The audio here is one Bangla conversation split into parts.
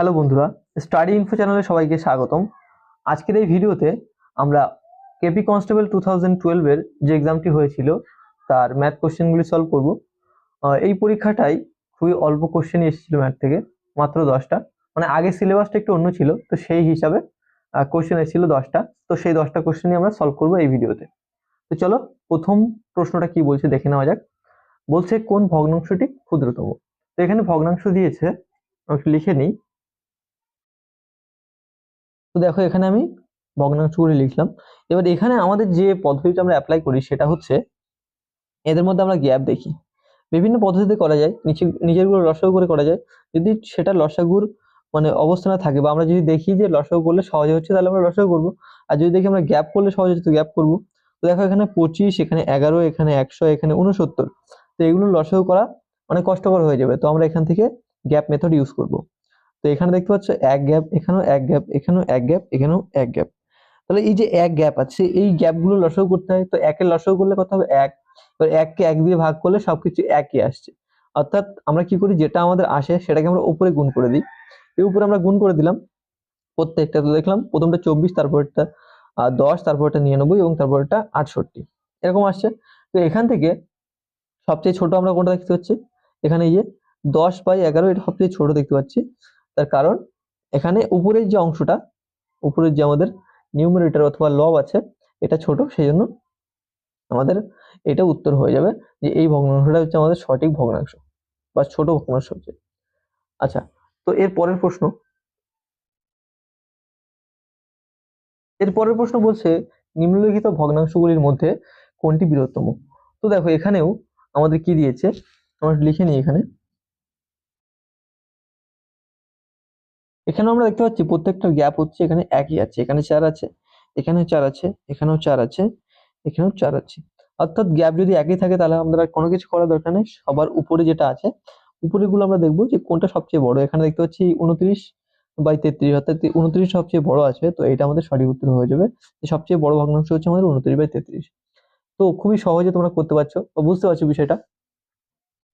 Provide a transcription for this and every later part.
হ্যালো বন্ধুরা স্টাডি ইনফো চ্যানেলে সবাইকে স্বাগতম। আজকের এই ভিডিওতে আমরা কেপি কনস্টেবল টু থাউজেন্ড টুয়েলভের যে এক্সামটি হয়েছিল, তার ম্যাথ কোশ্চেনগুলি সলভ করব। এই পরীক্ষাটাই খুবই অল্প কোশ্চেনই এসেছিল ম্যাথ থেকে, মাত্র দশটা। মানে আগে সিলেবাসটা একটু অন্য ছিল, তো সেই হিসাবে কোশ্চেন এসেছিল দশটা। তো সেই দশটা কোশ্চেনই আমরা সলভ করব এই ভিডিওতে। তো চলো, প্রথম প্রশ্নটা কি বলছে দেখে নেওয়া যাক। বলছে, কোন ভগ্নাংশটি ক্ষুদ্রতম? তো এখানে ভগ্নাংশ দিয়েছে লিখে নিই। তো দেখো এখানে আমি ভগ্নাংশগুলি লিখলাম। এবার এখানে আমাদের যে পদ্ধতিটা আমরা অ্যাপ্লাই করি সেটা হচ্ছে এদের মধ্যে আমরা গ্যাপ দেখি। বিভিন্ন পদ্ধতিতে করা যায়, নিচে নিজেরগুলো লসাগু করে করা যায়। যদি সেটা লসাগুর মানে অবস্থানে থাকে বা আমরা যদি দেখি যে লসাগু করলে সহজে হচ্ছে তাহলে আমরা লসাগু করব। আর যদি দেখি আমরা গ্যাপ করলে সহজ হচ্ছে গ্যাপ করব। তো দেখো এখানে পঁচিশ, এখানে এগারো, এখানে একশো, এখানে উনসত্তর তো এগুলো লসাগু করা অনেক কষ্টকর হয়ে যাবে। তো আমরা এখান থেকে গ্যাপ মেথড ইউজ করব। তো এখানে দেখতে পাচ্ছ এক গ্যাপ, এখানেও এক গ্যাপ, এখানেও এক গ্যাপ, এখানেও এক গ্যাপ। তাহলে এই যে এক গ্যাপ আছে, এই গ্যাপগুলো লসাগু করতে হয়, তো একের লসাগু করলে কত হবে? এক। এবার এককে এক দিয়ে ভাগ করলে সবকিছু একই আসছে। অর্থাৎ আমরা কি করি? যেটা আমাদের আসে সেটাকে আমরা উপরে গুণ করে দিই। এই উপরে আমরা গুণ করে দিলাম প্রত্যেকটা, তো দেখলাম প্রথমটা চব্বিশ তারপরটা দশ তারপরটা নিরানব্বই এবং তারপরটা আটষট্টি। এরকম আসছে। তো এখান থেকে সবচেয়ে ছোট আমরা কোনটা দেখতে পাচ্ছি? এখানে এই যে দশ বাই এগারো, এটা সবচেয়ে ছোট দেখতে পাচ্ছি। তার কারণ এখানে উপরের যে অংশটা, উপরের যে আমাদের নিউমারেটর অথবা লব আছে, এটা ছোট সেই জন্য আমাদের এটা উত্তর হয়ে যাবে যে এই ভগ্নাংশটা হচ্ছে আমাদের সঠিক ভগ্নাংশ বা ছোট ভগ্নাংশ হচ্ছে। আচ্ছা তো এর পরের প্রশ্ন। এর পরের প্রশ্ন বলছে, নিম্নলিখিত ভগ্নাংশগুলির মধ্যে কোনটি বৃহত্তম? তো দেখো, এখানেও আমাদের কি দিয়েছে? আমরা লিখে নিই এখানে। এখানে আমরা দেখতে পাচ্ছি প্রত্যেকটা গ্যাপ হচ্ছে এখানে একই আছে। এখানে চার আছে, এখানেও চার আছে, এখানেও চার আছে, এখানেও চার আছে। অর্থাৎ গ্যাপ যদি একই থাকে তাহলে আমাদের আর কোনো কিছু করার দরকার নেই। সবার উপরে যেটা আছে উপরে গুলো আমরা দেখব যে কোনটা সবচেয়ে বড়। এখানে দেখতে পাচ্ছি উনত্রিশ বাই তেত্রিশ, অর্থাৎ উনত্রিশ সবচেয়ে বড় আছে, তো এটা আমাদের সঠিক উত্তর হয়ে যাবে সবচেয়ে বড় ভগ্নাংশ হচ্ছে আমাদের উনত্রিশ বাই তেত্রিশ। তো খুবই সহজে তোমরা করতে পারছ বা বুঝতে পারছ বিষয়টা।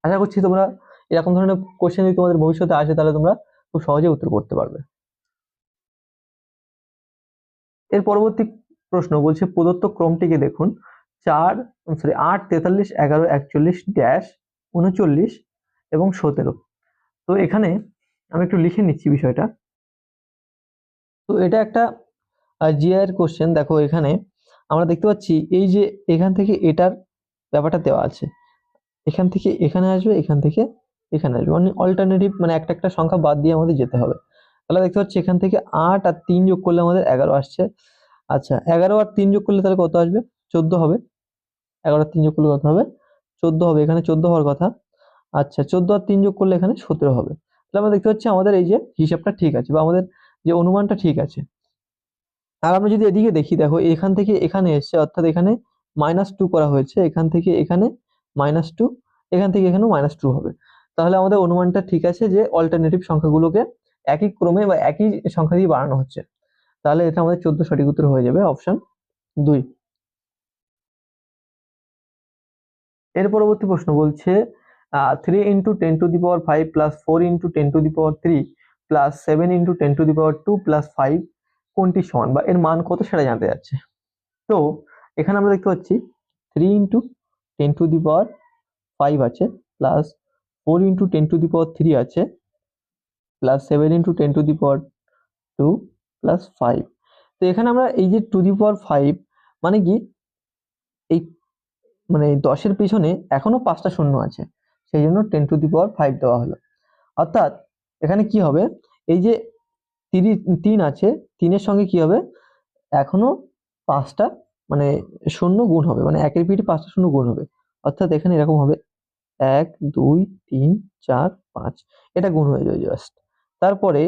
আশা করছি তোমরা এরকম ধরনের কোশ্চেন যদি তোমাদের ভবিষ্যতে আসে তাহলে তোমরা খুব সহজে উত্তর করতে পারবে। এর পরবর্তী প্রশ্ন বলছে, প্রদত্ত ক্রমটিকে দেখুন, চার সরি আট, তেতাল্লিশ, এগারো, একচল্লিশ, ড্যাশ, উনচল্লিশ এবং সতেরো। তো এখানে আমি একটু লিখে নিচ্ছি বিষয়টা। তো এটা একটা জিআর কোশ্চেন দেখো এখানে আমরা দেখতে পাচ্ছি, এই যে এখান থেকে এটার ব্যাপারটা দেওয়া আছে, এখান থেকে এখানে আসবে, এখান থেকে এখানে আসবে। মানে অল্টারনেটিভ মানে একটা একটা সংখ্যা বাদ দিয়ে আমাদের যেতে হবে। তাহলে দেখতে পাচ্ছি এখান থেকে আট আর তিন যোগ করলে আমাদের এগারো আসছে। আচ্ছা এগারো আর তিন যোগ করলে তাহলে কত আসবে? চোদ্দ হবে। এগারো আর তিন যোগ করলে কত হবে? চোদ্দ হবে। এখানে চোদ্দ হওয়ার কথা। আচ্ছা চোদ্দ আর তিন যোগ করলে এখানে সতেরো হবে। তাহলে আমরা দেখতে পাচ্ছি আমাদের এই যে হিসাবটা ঠিক আছে বা আমাদের যে অনুমানটা ঠিক আছে। আর আমরা যদি এদিকে দেখি, দেখো এখান থেকে এখানে এসছে, অর্থাৎ এখানে মাইনাস টু করা হয়েছে। এখান থেকে এখানে মাইনাস টু এখান থেকে এখানেও মাইনাস টু হবে। তাহলে আমাদের অনুমানটা ঠিক আছে যে অল্টারনেটিভ সংখ্যাগুলোকে একই ক্রমে বা একই সংখ্যা দিয়ে বাড়ানো হচ্ছে। তাহলে এটা আমাদের চোদ্দ সঠিক উত্তর হয়ে যাবে অপশন দুই। এর পরবর্তী প্রশ্ন বলছে three into ten to the power five plus four into ten to the power three plus seven into ten to the power two plus five কোনটি সমান বা এর মান কত সেটা জানতে যাচ্ছে। তো এখানে আমরা দেখতে পাচ্ছি three into ten to the power five আছে plus four into ten to the power three আছে plus seven into ten to the power two plus five তো এখানে আমরা এই যে টু দি পাওয়ার ফাইভ মানে কি? এই মানে দশের পিছনে এখনও পাঁচটা শূন্য আছে, সেই জন্য ten to the power five দেওয়া হলো। অর্থাৎ এখানে কি হবে? এই যে তিরি, তিন আছে, তিনের সঙ্গে কি হবে? এখনও পাঁচটা মানে শূন্য গুণ হবে মানে একের পিঠে পাঁচটা শূন্য গুণ হবে। অর্থাৎ এখানে এরকম হবে। এক, দুই, তিন, চার, পাঁচ। এটা গুণ হয়ে যাবে জাস্ট তারপরে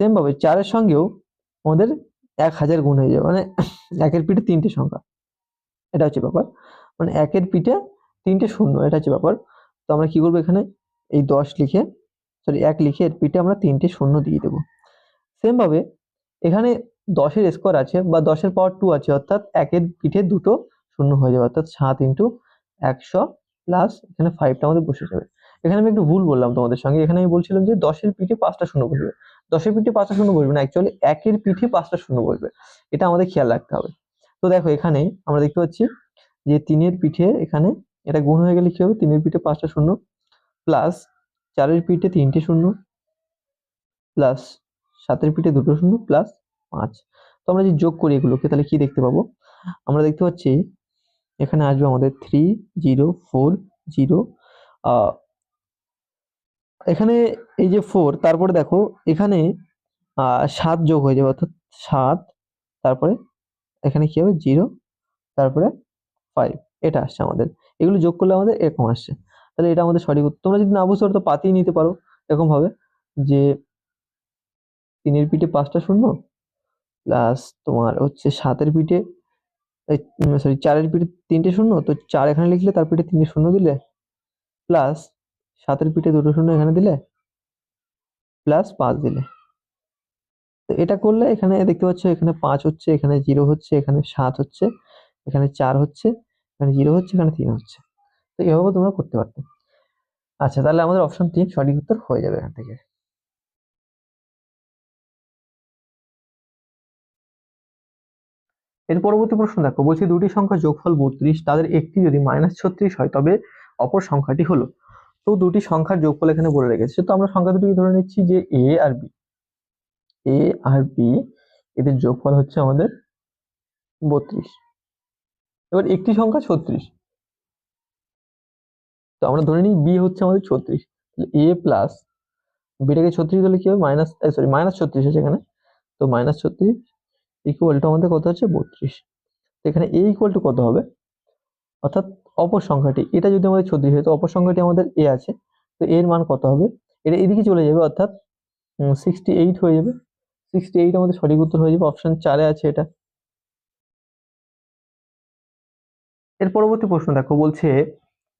সেম ভাবে চারের সঙ্গেও আমাদের এক হাজার গুণ হয়ে যাবে। মানে একের পিঠে তিনটে সংখ্যা। এটা হচ্ছে ব্যাপার। মানে একের পিঠে তিনটে শূন্য। এটা হচ্ছে ব্যাপার। তো আমরা কি করব এখানে? এই দশ লিখে সরি এক লিখে এর পিঠে আমরা তিনটে শূন্য দিয়ে দেবো। সেম ভাবে এখানে দশের স্কোয়ার আছে বা দশের পাওয়ার টু আছে, অর্থাৎ একের পিঠে দুটো শূন্য হয়ে যাবে। অর্থাৎ সাত ইন্টু একশো প্লাস এখানে ফাইভটা আমাদের বসে যাবে। এখানে আমি একটু ভুল বললাম তোমাদের সঙ্গে। এখানে আমি বলছিলাম যে দশের পিঠে পাঁচটা শূন্য বসবে। দশের পিঠে পাঁচটা শূন্য বসবে না অ্যাকচুয়ালি একের পিঠে পাঁচটা শূন্য বসবে। এটা আমাদের খেয়াল রাখতে হবে। তো দেখো, এখানে আমরা দেখতে পাচ্ছি যে তিনের পিঠে এখানে এটা গুণ হয়ে গেলে কি হবে? তিনের পিঠে পাঁচটা শূন্য প্লাস চারের পিঠে তিনটে শূন্য প্লাস সাতের পিঠে দুটো শূন্য প্লাস পাঁচ। তো আমরা যদি যোগ করি এগুলোকে, তাহলে কি দেখতে পাবো? আমরা দেখতে পাচ্ছি এখানে আসবে আমাদের থ্রি জিরো ফোর জিরো এখানে এই যে ফোর তারপরে দেখো এখানে সাত যোগ হয়ে যাবে, অর্থাৎ সাত, তারপরে এখানে কি হবে? জিরো তারপরে ফাইভ এটা আসছে আমাদের। এগুলো যোগ করলে আমাদের এরকম আসছে। তাহলে এটা আমাদের সঠিক তোমরা যদি না বুঝতে পারো, তো পাতিয়ে নিতে পারো। এরকম ভাবে যে তিনের পিঠে পাঁচটা শূন্য প্লাস তোমার হচ্ছে সাতের পিঠে সরি চারের পিঠে তিনটে শূন্য, তো চার এখানে লিখলে তার পিঠে তিনটে শূন্য দিলে? প্লাস সাতের পিঠে দুটো শূন্য এখানে দিলে? প্লাস পাঁচ দিলে। তো এটা করলে এখানে দেখতে পাচ্ছ, এখানে পাঁচ হচ্ছে, এখানে জিরো হচ্ছে, এখানে সাত হচ্ছে, এখানে চার হচ্ছে, এখানে জিরো হচ্ছে, এখানে তিন হচ্ছে। তো এভাবে তোমরা করতে পারতে। আচ্ছা তাহলে আমাদের অপশন তিন সঠিক উত্তর হয়ে যাবে এখান থেকে। এর পরবর্তী প্রশ্ন দেখো, বলছি দুটি সংখ্যা যোগফল বত্রিশ, তাদের একটি যদি মাইনাস ছত্রিশ হয়, তবে অপর সংখ্যাটি হলো। তো দুটি সংখ্যার যোগফল এখানে বলে রেখেছে। তো আমরা সংখ্যা দুটিকে ধরে নিচ্ছি যে এ আর বি এ আর বি এদের যোগফল হচ্ছে আমাদের বত্রিশ। এবার একটি সংখ্যা ছত্রিশ। তো আমরা ধরে নিই বি হচ্ছে আমাদের ছত্রিশ। এ প্লাস বিটাকে ছত্রিশ হলে কি হবে? মাইনাস সরি মাইনাস ছত্রিশ আছে এখানে। তো মাইনাস ছত্রিশ ইকুয়াল টু আমাদের কত হচ্ছে? বত্রিশ। এখানে এ ইকুয়াল টু কত হবে? অর্থাৎ অপর সংখ্যাটি, এটা যদি আমাদের ছত্রিশ হয়, তো অপর সংখ্যাটি আমাদের এ আছে। তো এর মান কত হবে? এটা এদিকে চলে যাবে, অর্থাৎ সিক্সটি এইট হয়ে যাবে। সিক্সটি এইট আমাদের সঠিক উত্তর হয়ে যাবে অপশন চারে আছে এটা। এর পরবর্তী প্রশ্ন দেখো, বলছে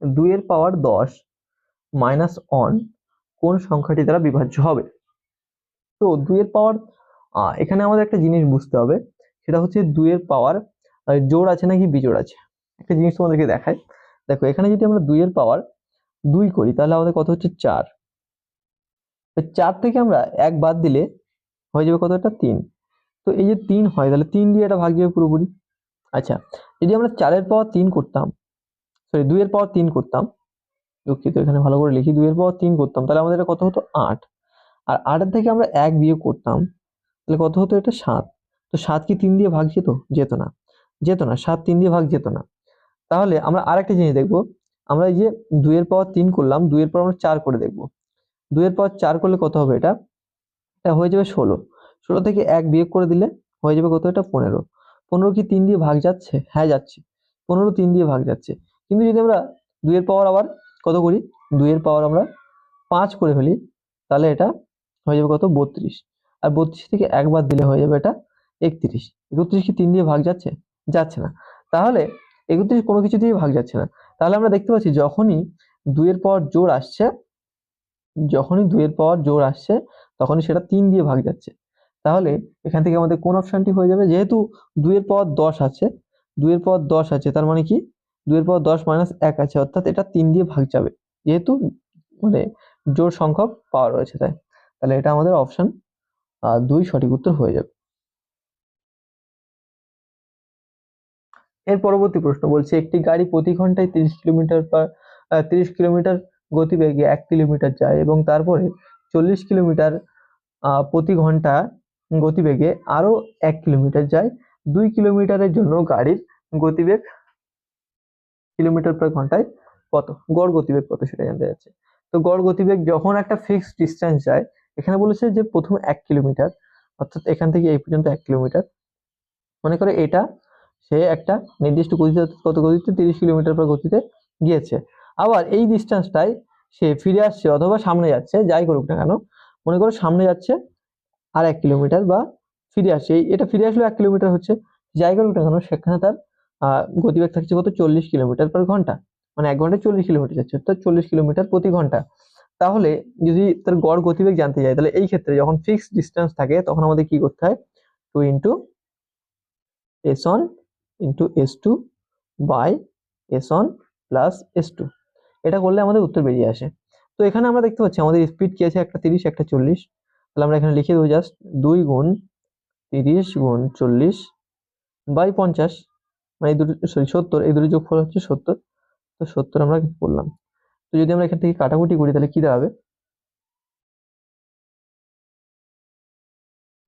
দুইয়ের পাওয়ার দশ মাইনাস অন কোন সংখ্যাটি দ্বারা বিভাজ্য হবে? তো দুইয়ের পাওয়ার এখানে আমাদের একটা জিনিস বুঝতে হবে, সেটা হচ্ছে দুইয়ের পাওয়ার জোড় আছে নাকি বিজোড় আছে? একটা জিনিস তোমাদেরকে দেখায় দেখো, এখানে যদি আমরা দুইয়ের পাওয়ার দুই করি, তাহলে আমাদের কত হচ্ছে? চার। চার থেকে আমরা এক বাদ দিলে হয়ে যাবে কত? একটা তিন। তো এই যে তিন হয়, তাহলে তিন দিয়ে এটা ভাগ যাবে পুরোপুরি। আচ্ছা যদি আমরা চারের পাওয়ার তিন করতাম সরি দুইয়ের পাওয়ার তিন করতাম, দুঃখিত, এখানে ভালো করে লিখি, দুইয়ের পাওয়ার তিন করতাম, তাহলে আমাদের কত হতো? আট। আর আটের থেকে আমরা এক বিয়োগ করতাম তাহলে কত হতো এটা? সাত। তো সাত কি তিন দিয়ে ভাগ যেত? যেত না। যেত না, সাত তিন দিয়ে ভাগ যেত না। তাহলে আমরা আরেকটা জিনিস দেখব। আমরা এই যে দুইয়ের পাওয়ার তিন করলাম, দুইয়ের পর আমরা চার করে দেখব। দুইয়ের পাওয়ার চার করলে কত হবে এটা? এটা হয়ে যাবে ষোলো। ষোলো থেকে এক বিয়োগ করে দিলে হয়ে যাবে কত এটা? পনেরো। পনেরো কি তিন দিয়ে ভাগ যাচ্ছে? হ্যাঁ যাচ্ছে। পনেরো তিন দিয়ে ভাগ যাচ্ছে। কিন্তু যদি আমরা দুইয়ের পাওয়ার আবার কত করি? দুইয়ের পাওয়ার আমরা পাঁচ করে ফেলি, তাহলে এটা হয়ে যাবে কত? বত্রিশ। আর বত্রিশ থেকে একবার দিলে হয়ে যাবে এটা একত্রিশ। একত্রিশ কি তিন দিয়ে ভাগ যাচ্ছে? যাচ্ছে না। তাহলে একত্রিশ কোনো কিছু দিয়ে ভাগ যাচ্ছে না। তাহলে আমরা দেখতে পাচ্ছি যখনই দুইয়ের পর জোর আসছে, যখনই দুইয়ের পর জোর আসছে, তখনই সেটা তিন দিয়ে ভাগ যাচ্ছে। তাহলে এখান থেকে আমাদের কোন অপশানটি হয়ে যাবে? যেহেতু দুইয়ের পর দশ আছে, দুইয়ের পর দশ আছে, তার মানে কি? দুইয়ের পর দশ মাইনাস এক আছে, অর্থাৎ এটা তিন দিয়ে ভাগ যাবে। যেহেতু মানে জোর সংখ্যক পাওয়া রয়েছে তাই। তাহলে এটা আমাদের অপশন দুই সঠিক উত্তর হয়ে যাবে। এর পরবর্তী প্রশ্ন বলছে, একটি গাড়ি প্রতি ঘন্টায় তিরিশ কিলোমিটার পার তিরিশ কিলোমিটার গতিবেগে এক কিলোমিটার যায় এবং তারপরে চল্লিশ কিলোমিটার প্রতি ঘণ্টা গতিবেগে আরও এক কিলোমিটার যায়। দুই কিলোমিটারের জন্য গাড়ির গতিবেগ কিলোমিটার পার ঘন্টায় কত? গড় গতিবেগ কত সেটা জানতে যাচ্ছে তো গড় গতিবেগ যখন একটা ফিক্সড ডিস্টেন্স যায় এখানে বলেছে যে প্রথম এক কিলোমিটার, অর্থাৎ এখান থেকে এই পর্যন্ত এক কিলোমিটার। মনে করে এটা সে একটা নির্দিষ্ট গতিতে, কত গতিতে? তিরিশ কিলোমিটার পর গতিতে গিয়েছে। আবার এই ডিস্টেন্সটাই সে ফিরে আসছে অথবা সামনে যাচ্ছে, যাই করুক না কেন, মনে করো সামনে যাচ্ছে আর এক কিলোমিটার বা ফিরে আসছে। এটা ফিরে আসলে এক কিলোমিটার হচ্ছে, যাই করুক না কেন, সেখানে তার গতিবেগ থাকছে কত? চল্লিশ কিলোমিটার পার ঘণ্টা। মানে এক ঘন্টায় চল্লিশ কিলোমিটার যাচ্ছে, অর্থাৎ চল্লিশ কিলোমিটার প্রতি ঘণ্টা। তাহলে যদি তার গড় গতিবেগ জানতে চাই তাহলে এই ক্ষেত্রে যখন ফিক্সড ডিস্টেন্স থাকে, তখন আমাদের কি করতে হয়? Two into S one into S two by S one plus S two এটা করলে আমাদের উত্তর বেরিয়ে আসে। তো এখানে আমরা দেখতে পাচ্ছি, আমাদের স্পিড কি আছে? একটা তিরিশ, একটা চল্লিশ। তাহলে আমরা এখানে লিখে দেবো জাস্ট দুই গুণ তিরিশ গুণ চল্লিশ বাই পঞ্চাশ। মানে এই দুটো সরি সত্তর। এই দুটো যোগফল হচ্ছে সত্তর। তো সত্তর আমরা বললাম তো যদি আমরা এখান থেকে কাটাকুটি করি, তাহলে কি দাঁড়াবে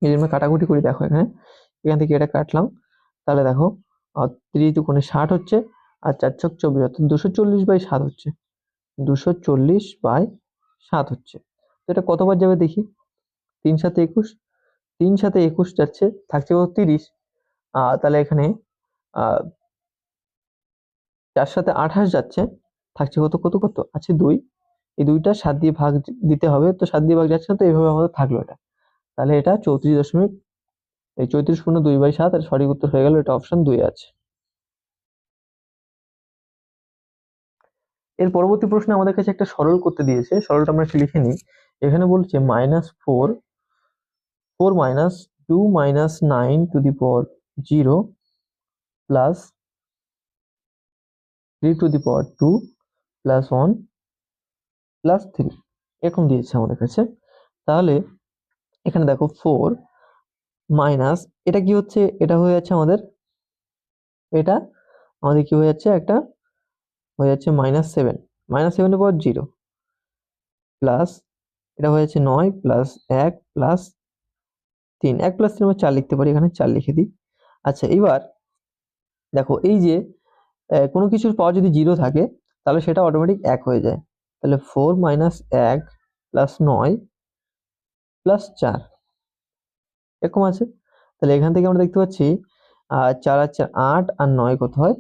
যদি আমরা কাটাকুটি করি, দেখো এখানে। এখান থেকে এটা কাটলাম। তাহলে দেখো তিরিশ দুগুণে ষাট হচ্ছে আর চার ছক চব্বিশ, অর্থাৎ দুশো চল্লিশ বাই সাত হচ্ছে। দুশো চল্লিশ বাই সাত হচ্ছে। তো এটা কতবার যাবে দেখি? তিন সাথে একুশ, তিন সাথে একুশ যাচ্ছে, থাকছে কত? তিরিশ। তাহলে এখানে চার সাথে আঠাশ যাচ্ছে থাকছে কত কত কত? আছে দুই। এই দুইটা সাত দিয়ে ভাগ দিতে হবে, তো সাত দিয়ে ভাগ যাচ্ছে না, তো এইভাবে আমাদের থাকল এটা। তাহলে এটা চৌত্রিশ দশমিক, এই চৌত্রিশ পূর্ণ দুই বাই সাত আর সঠিক উত্তর হয়ে গেল, এটা অপশন দুই আছে। এর পরবর্তী প্রশ্নে আমাদের কাছে একটা সরল করতে দিয়েছে, সরলটা আমরা একটু লিখে নিই। এখানে বলছে minus four four minus two minus nine to the power zero plus three to the power two plus one plus three এরকম দিয়েছে আমাদের কাছে। তাহলে এখানে দেখো ফোর মাইনাস এটা কি হচ্ছে? এটা হয়ে যাচ্ছে আমাদের, এটা আমাদের কি হয়ে যাচ্ছে? একটা হয়ে যাচ্ছে মাইনাস সেভেন মাইনাস সেভেনের পর জিরো প্লাস এটা হয়ে যাচ্ছে নয় প্লাস এক প্লাস তিন। এক প্লাস তিন আমরা চার লিখতে পারি, এখানে চার লিখে দিই। আচ্ছা এবার দেখো এই যে কোনো কিছুর পাওয়ার যদি জিরো থাকে তাহলে সেটা অটোমেটিক এক হয়ে যায়। তাহলে ফোর মাইনাস এক প্লাস নয় প্লাস চার, এরকম আছে। তাহলে এখান থেকে আমরা দেখতে পাচ্ছি চার আর চার, আট আর নয় কত হয়?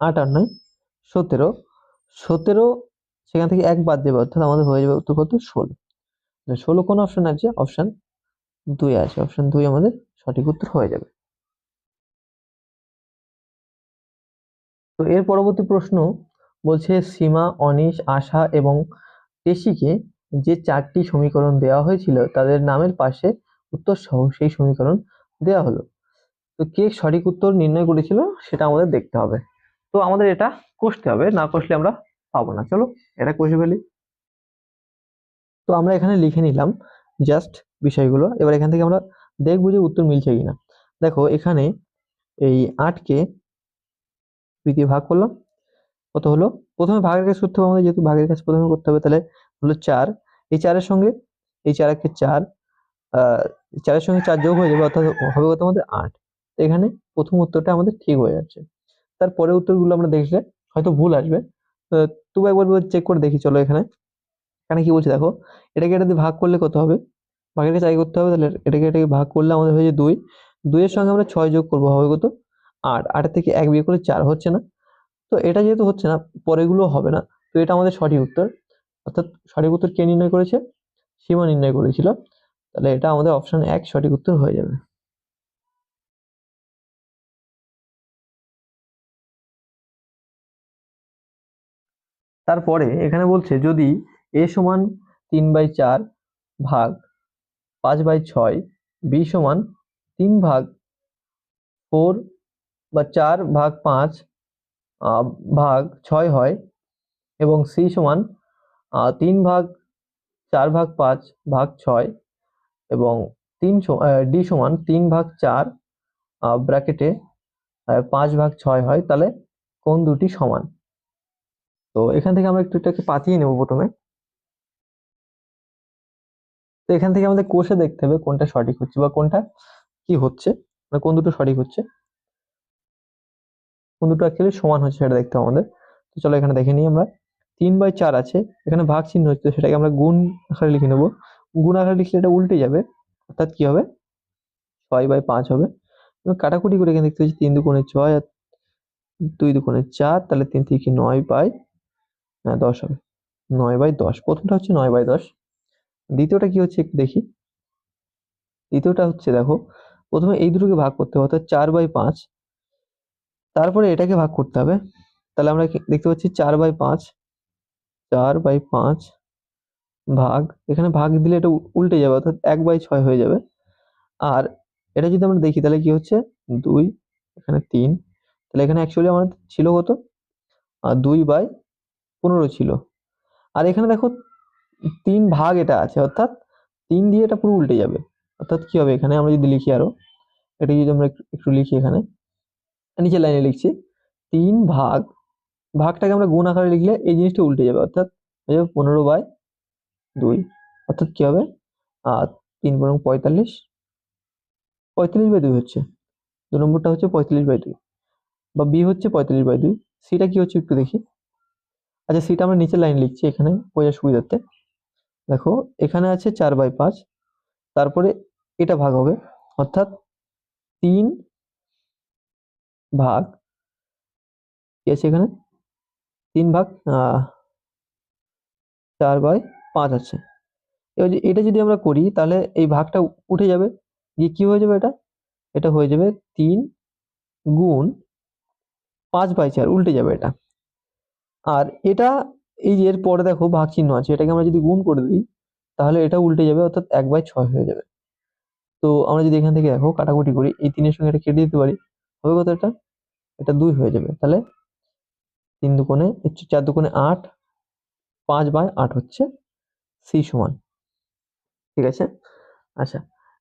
আট আর নয়, সতেরো সতেরো সেখান থেকে এক বাদ দেবে, অর্থাৎ আমাদের হয়ে যাবে উত্তর কত? ষোলো। ষোলো কোন অপশন আছে? অপশন দুই আছে অপশন দুই আমাদের সঠিক উত্তর হয়ে যাবে। তো এর পরবর্তী প্রশ্ন বলছে সীমা, অনিশ, আশা এবং টেসিকে যে চারটি সমীকরণ দেওয়া হয়েছিল তাদের নামের পাশে উত্তর সহ সেই সমীকরণ দেওয়া হলো। তো কে সঠিক উত্তর নির্ণয় করেছিল সেটা আমাদের দেখতে হবে। তো আমাদের এটা কষতে হবে, না কষলে আমরা পাবো না। চলো এটা কষে ফেলি। তো আমরা এখানে লিখে নিলাম জাস্ট বিষয়গুলো। এবার এখান থেকে আমরা দেখব যে উত্তর মিলছে কিনা। দেখো এখানে এই আটকে দিয়ে ভাগ করলাম। কত হলো? প্রথমে ভাগের কাজ করতে হবে আমাদের, যেহেতু ভাগের কাজ প্রথমে করতে হবে, তাহলে হলো চার। এই চারের সঙ্গে, এই চার একে চার চারের সঙ্গে চার যোগ হয়ে যাবে, অর্থাৎ হবে কত আমাদের আট। এখানে প্রথম উত্তরটা আমাদের ঠিক হয়ে যাচ্ছে। তারপরে উত্তরগুলো আমরা দেখলে হয়তো ভুল আসবে। তবু একবার চেক করে দেখি, চলো এখানে। এখানে কি বলছে দেখো, এটাকে এটা দিয়ে ভাগ করলে কত হবে? ভাগের কাছে আগে করতে হবে, তাহলে এটাকে এটাকে ভাগ করলে আমাদের হয়ে যায় দুই। দুইয়ের সঙ্গে আমরা ছয় যোগ করব, হবে কত? আট। আটের থেকে এক বিয়ে করলে চার হচ্ছে না। তো এটা যেহেতু হচ্ছে না, পরেগুলো হবে না, তো এটা আমাদের সঠিক উত্তর। অর্থাৎ সঠিক উত্তর কে নির্ণয় করেছে? সীমা নির্ণয় করেছিল। তাহলে এটা আমাদের অপশন এক, সঠিক উত্তর হয়ে যাবে। তারপরে এখানে বলছে, যদি এ সমান তিন বাই চার ভাগ পাঁচ বাই ছয় বি সমান তিন ভাগ ফোর বা চার ভাগ পাঁচ ভাগ ছয় হয় এবং সি সমান তিন ভাগ চার ভাগ পাঁচ ভাগ ছয় এবং তিন ডি সমান তিন ভাগ চার ব্র্যাকেটে পাঁচ ভাগ ছয় হয়, তাহলে কোন দুটি সমান? তো এখান থেকে আমরা একটু এটাকে পাতিয়ে নেব প্রথমে। তো এখান থেকে আমাদের কোষে দেখতে হবে কোনটা সঠিক হচ্ছে বা কোনটা কি হচ্ছে মানে কোন দুটো সঠিক হচ্ছে। কোন দুটো অ্যাকচুয়ালি সমান হচ্ছে সেটা দেখতে হবে আমাদের। তো চলো এখানে দেখে নিই আমরা। তিন বাই চার আছে, এখানে ভাগ চিহ্ন হচ্ছে সেটাকে আমরা গুণ আকারে লিখে নেব। গুণ আকারে লিখলে এটা উল্টে যাবে, অর্থাৎ কি হবে? ছয় বাই পাঁচ হবে। কাটাকুটি করে এখানে দেখতে পাচ্ছি তিন দুগুণে ছয় আর দুই দুগুণে চার, তাহলে তিন থেকে নয় বাই হ্যাঁ দশ হবে। নয় বাই দশ, প্রথমটা হচ্ছে নয় বাই দশ। দ্বিতীয়টা কি হচ্ছে একটু দেখি। দ্বিতীয়টা হচ্ছে দেখো, প্রথমে এই দুটোকে ভাগ করতে হবে, অর্থাৎ চার বাই পাঁচ। তারপরে এটাকে ভাগ করতে হবে। তাহলে আমরা দেখতে পাচ্ছি চার বাই পাঁচ, চার বাই পাঁচ ভাগ, এখানে ভাগ দিলে এটা উল্টে যাবে, অর্থাৎ এক বাই ছয় হয়ে যাবে। আর এটা যদি আমরা দেখি, তাহলে কি হচ্ছে? দুই, এখানে তিন, তাহলে এখানে অ্যাকচুয়ালি আমাদের ছিল কত? আর দুই বাই পনেরো ছিল। আর এখানে দেখো, তিন ভাগ এটা আছে, অর্থাৎ তিন দিয়ে এটা পুরো উল্টে যাবে। অর্থাৎ কি হবে এখানে? আমরা যদি লিখি আরও, এটা যদি আমরা একটু লিখি এখানে। নিচের লাইনে লিখছি, তিন ভাগ, ভাগটাকে আমরা গুণ আকারে লিখলে এই জিনিসটা উল্টে যাবে। অর্থাৎ হয়ে যাবে পনেরো বাই দুই, অর্থাৎ কি হবে? আর তিন বরং পঁয়তাল্লিশ পঁয়তাল্লিশ বাই দুই হচ্ছে। দু নম্বরটা হচ্ছে পঁয়তাল্লিশ বাই দুই, বা বি হচ্ছে পঁয়তাল্লিশ বাই দুই। সিটা কী হচ্ছে একটু দেখি। আচ্ছা সিটা আমরা নিচের লাইন লিখছি এখানে বোঝার সুবিধার্থে। দেখো, এখানে আছে চার বাই পাঁচ, তারপরে এটা ভাগ হবে, অর্থাৎ তিন ভাগ, কি আছে এখানে? তিন ভাগ চার বাই পাঁচ আছে। এবার যে- এটা যদি আমরা করি, তাহলে এই ভাগটা উঠে যাবে। গিয়ে কি হয়ে যাবে এটা? এটা হয়ে যাবে তিন গুণ পাঁচ বাই চার, উল্টে যাবে এটা। আর এটা, এই যে এর পরে দেখো ভাগ চিহ্ন আছে, এটাকে আমরা যদি গুণ করে দিই, তাহলে এটা উল্টে যাবে, অর্থাৎ এক বাই ছয় হয়ে যাবে। তো আমরা যদি এখান থেকে দেখো, কাটাকুটি করি, এই তিনের সঙ্গে এটা কেটে দিতে পারি। হবে কত এটা? এটা দুই হয়ে যাবে। তাহলে তিন দুকোণে চার দুকোণে আট, পাঁচ বাই আট হচ্ছে সি সমান। ঠিক আছে? আচ্ছা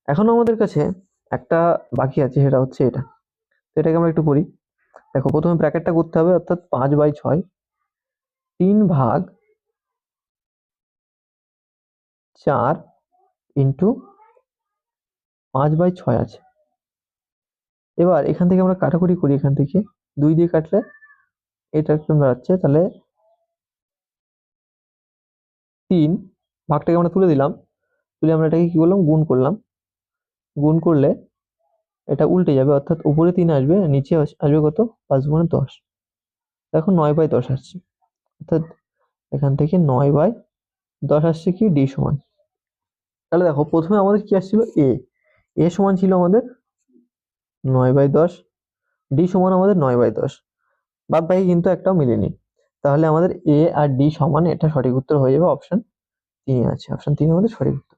এখন আমাদের কাছে একটা বাকি আছে, সেটা হচ্ছে এটা। তো এটাকে আমরা একটু করি দেখো, প্রথমে ব্র্যাকেটটা করতে হবে, অর্থাৎ পাঁচ বাই ছয়। তিন ভাগ চার ইন্টু পাঁচ বাই ছয় আছে। এবার এখান থেকে আমরা কাটাকুটি করি এখান থেকে। দুই দিয়ে কাটলে এটা একটু দাঁড়াচ্ছে। তাহলে তিন ভাগটাকে আমরা তুলে দিলাম। তুলে আমরা এটাকে কী করলাম? গুণ করলাম। গুণ করলে এটা উল্টে যাবে। অর্থাৎ উপরে তিন আসবে, নিচে আস- আসবে কত? পাঁচ গুণে দশ। দেখো নয় বাই দশ আসছে। অর্থাৎ এখান থেকে নয় বাই দশ আসছে কি? ডি সমান। তাহলে দেখো, প্রথমে আমাদের কি আসছিল? এ। এ সমান ছিল আমাদের নয় বাই দশ ডি সমান আমাদের নয় বাই দশ। বাদ বাকি কিন্তু একটাও মিলেনি। তাহলে আমাদের এ আর ডি সমান এটা সঠিক উত্তর হয়ে যাবে অপশন তিন আছে। অপশন তিন আমাদের সঠিক উত্তর